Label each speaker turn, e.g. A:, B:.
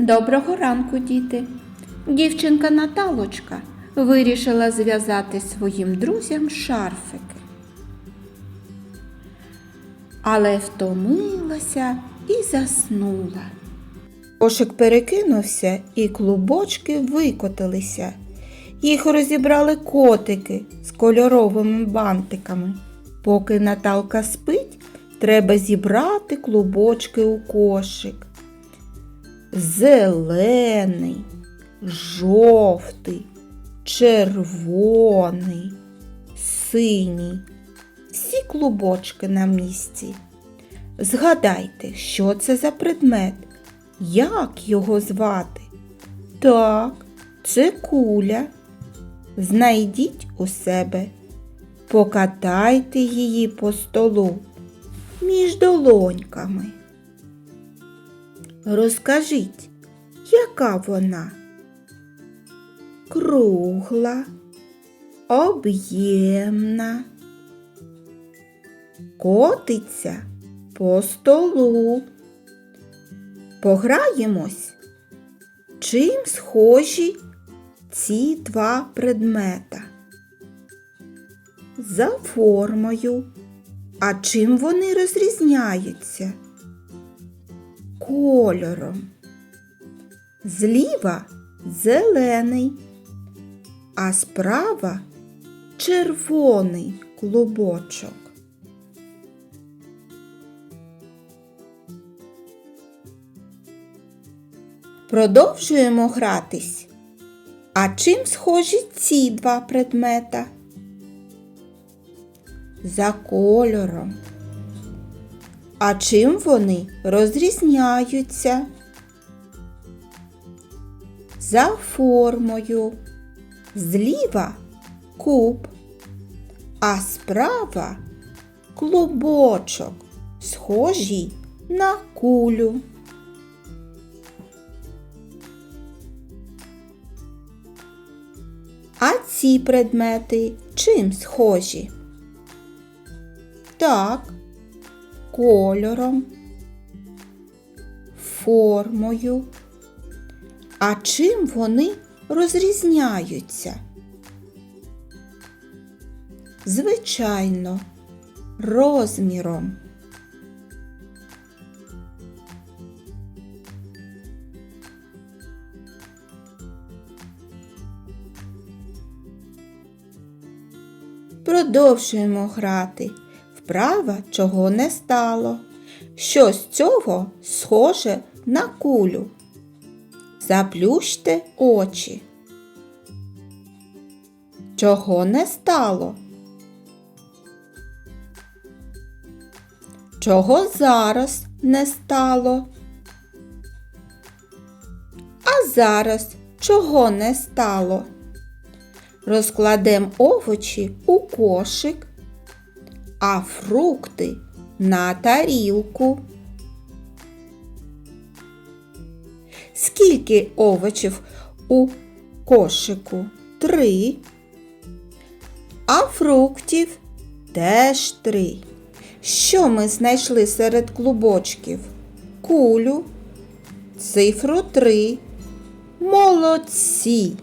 A: Доброго ранку, діти. Дівчинка Наталочка вирішила зв'язати своїм друзям шарфики. Але втомилася і заснула. Кошик перекинувся, і клубочки викотилися. Їх розібрали котики з кольоровими бантиками. Поки Наталка спить, треба зібрати клубочки у кошик. Зелений, жовтий, червоний, синій. Всі клубочки на місці. Згадайте, що це за предмет, як його звати? Так, це куля. Знайдіть у себе, покатайте її по столу між долоньками. Розкажіть, яка вона? Кругла, об'ємна, котиться по столу. Пограємось. Чим схожі ці два предмета? За формою. А чим вони розрізняються? Кольором. Зліва зелений, а справа червоний клубочок. Продовжуємо гратись. А чим схожі ці два предмета? За кольором. А чим вони розрізняються? За формою. Зліва куб, а справа клубочок, схожий на кулю. А ці предмети чим схожі? Так, кольором, формою. А чим вони розрізняються? Звичайно, розміром. Продовжуємо грати. Вправа чого не стало. Що з цього схоже на кулю? Заплющте очі. Чого не стало? Чого зараз не стало? А зараз чого не стало? Розкладемо овочі у кошик, а фрукти на тарілку. Скільки овочів у кошику? Три. А фруктів теж три. Що ми знайшли серед клубочків? Кулю, цифру три. Молодці!